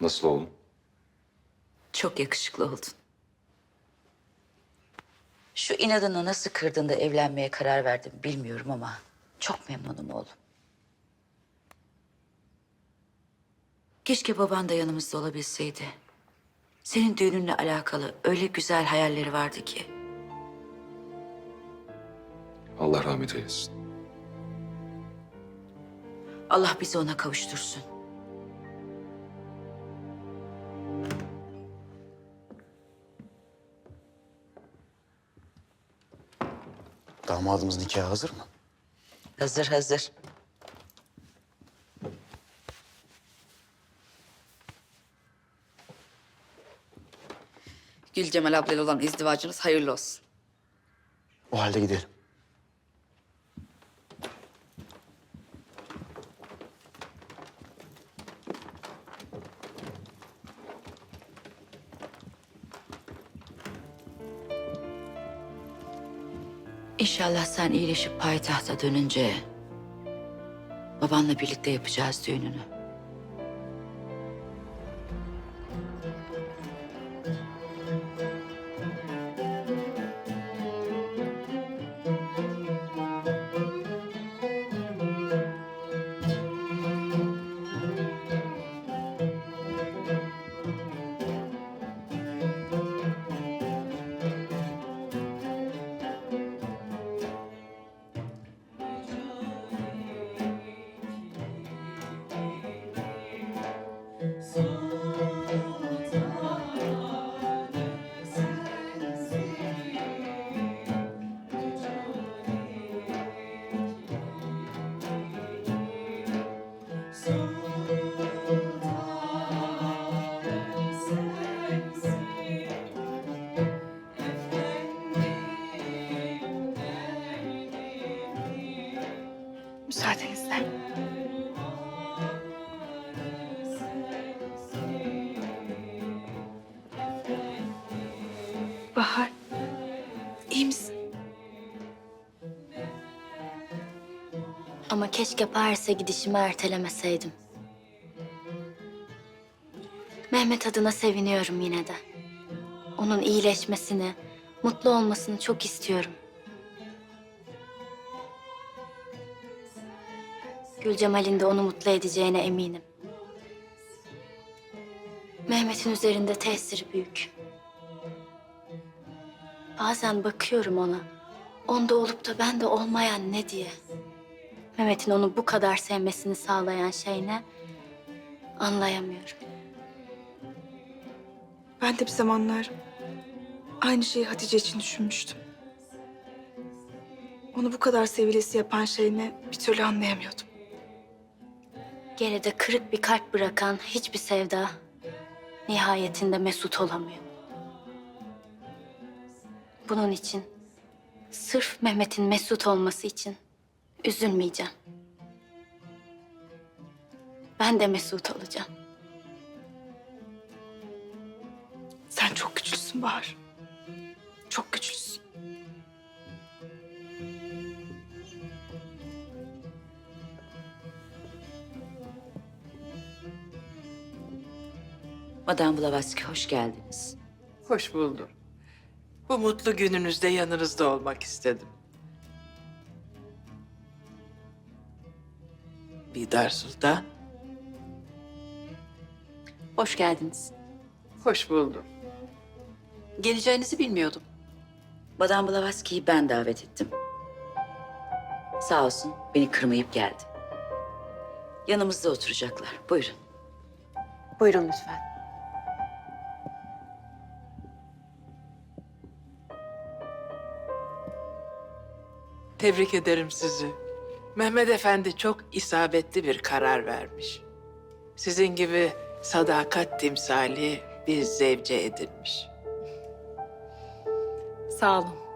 Nasıl oldun? Çok yakışıklı oldun. Şu inadını nasıl kırdığında evlenmeye karar verdim bilmiyorum ama çok memnunum oğlum. Keşke baban da yanımızda olabilseydi. Senin düğününle alakalı öyle güzel hayalleri vardı ki. Allah rahmet eylesin. Allah bizi ona kavuştursun. Damadımız nikahı hazır mı? Hazır hazır. Gülcemal ablayla olan izdivacınız hayırlı olsun. O halde gidelim. İnşallah sen iyileşip payitahta dönünce babanla birlikte yapacağız düğününü. Müsaadenizle. Bahar, keşke Paris'e gidişimi ertelemeseydim. Mehmet adına seviniyorum yine de. Onun iyileşmesini, mutlu olmasını çok istiyorum. Gülcemal'in de onu mutlu edeceğine eminim. Mehmet'in üzerinde tesiri büyük. Bazen bakıyorum ona. Onda olup da bende olmayan ne diye. Mehmet'in onu bu kadar sevmesini sağlayan şey ne? Anlayamıyorum. Ben de bir zamanlar aynı şeyi Hatice için düşünmüştüm. Onu bu kadar sevilesi yapan şey ne bir türlü anlayamıyordum. Geride kırık bir kalp bırakan hiçbir sevda nihayetinde mesut olamıyor. Bunun için sırf Mehmet'in mesut olması için üzülmeyeceğim. Ben de mesut olacağım. Sen çok güçlüsün Bahar. Çok güçlüsün. Madame Blavatsky hoş geldiniz. Hoş buldum. Bu mutlu gününüzde yanınızda olmak istedim. Bidar Sultan, Hoş geldiniz. hoş buldum. Geleceğinizi bilmiyordum. Madame Blavatsky'yi ben davet ettim. Sağ olsun beni kırmayıp geldi. Yanımızda oturacaklar. Buyurun. Buyurun lütfen. Tebrik ederim sizi. Mehmet Efendi çok isabetli bir karar vermiş. Sizin gibi sadakat timsali bir zevce edinmiş. Sağ olun.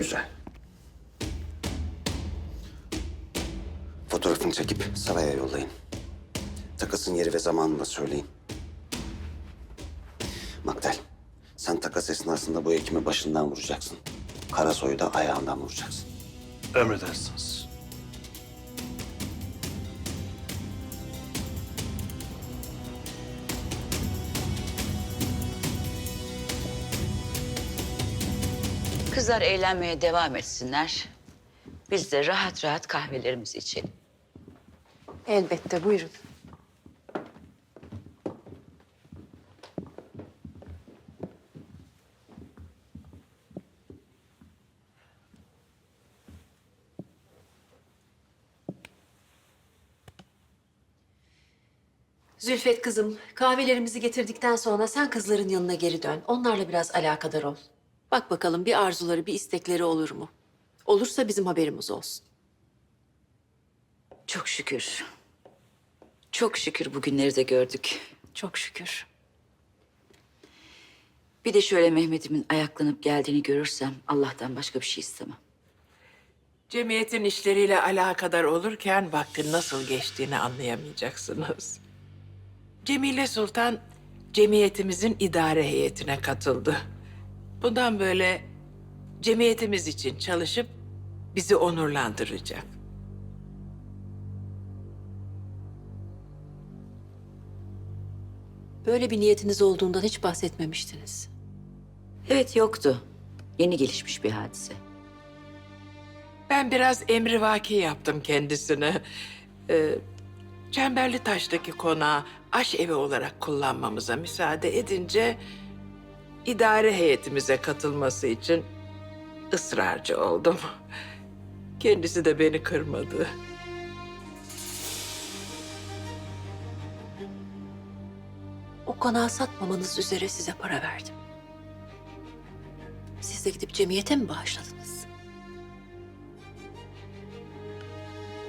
Güzel. Fotoğrafını çekip saraya yollayın. Takasın yeri ve zamanını da söyleyin. Maktel, sen takas esnasında bu hekimi başından vuracaksın. Karasoy'u da ayağından vuracaksın. Emredersiniz. Kızlar eğlenmeye devam etsinler. Biz de rahat rahat kahvelerimizi içelim. Elbette buyurun. Zülfet kızım, kahvelerimizi getirdikten sonra sen kızların yanına geri dön. Onlarla biraz alakadar ol. Bak bakalım bir arzuları, bir istekleri olur mu? Olursa bizim haberimiz olsun. Çok şükür. Çok şükür bugünleri de gördük. Çok şükür. Bir de şöyle Mehmet'imin ayaklanıp geldiğini görürsem Allah'tan başka bir şey istemem. Cemiyetin işleriyle alakadar olurken vaktin nasıl geçtiğini anlayamayacaksınız. Cemile Sultan cemiyetimizin idare heyetine katıldı. Bundan böyle cemiyetimiz için çalışıp bizi onurlandıracak. Böyle bir niyetiniz olduğundan hiç bahsetmemiştiniz. Evet yoktu. Yeni gelişmiş bir hadise. Ben biraz emrivaki yaptım kendisine. Ee, Çemberli Taş'taki konağı aş evi olarak kullanmamıza müsaade edince... ...idare heyetimize katılması için ısrarcı oldum. Kendisi de beni kırmadı. O konağı satmamanız üzere size para verdim. Siz de gidip cemiyete mi bağışladınız?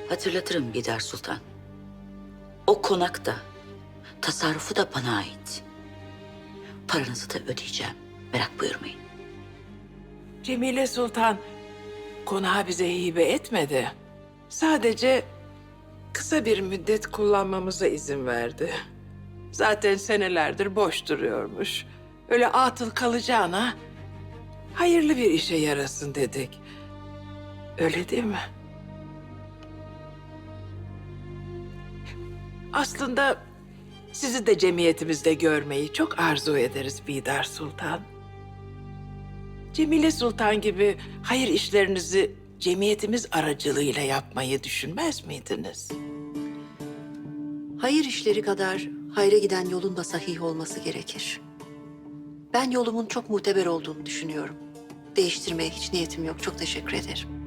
Hatırlatırım Gider Sultan. O konak da, tasarrufu da bana ait. Paranızı da ödeyeceğim. Merak buyurmayın. Cemile Sultan konağı bize hibe etmedi. Sadece kısa bir müddet kullanmamıza izin verdi. Zaten senelerdir boş duruyormuş. Öyle atıl kalacağına hayırlı bir işe yarasın dedik. Öyle değil mi? Aslında sizi de cemiyetimizde görmeyi çok arzu ederiz Bidar Sultan. Cemile Sultan gibi hayır işlerinizi cemiyetimiz aracılığıyla yapmayı düşünmez miydiniz? Hayır işleri kadar hayra giden yolun da sahih olması gerekir. Ben yolumun çok muteber olduğunu düşünüyorum. Değiştirmeye hiç niyetim yok. Çok teşekkür ederim.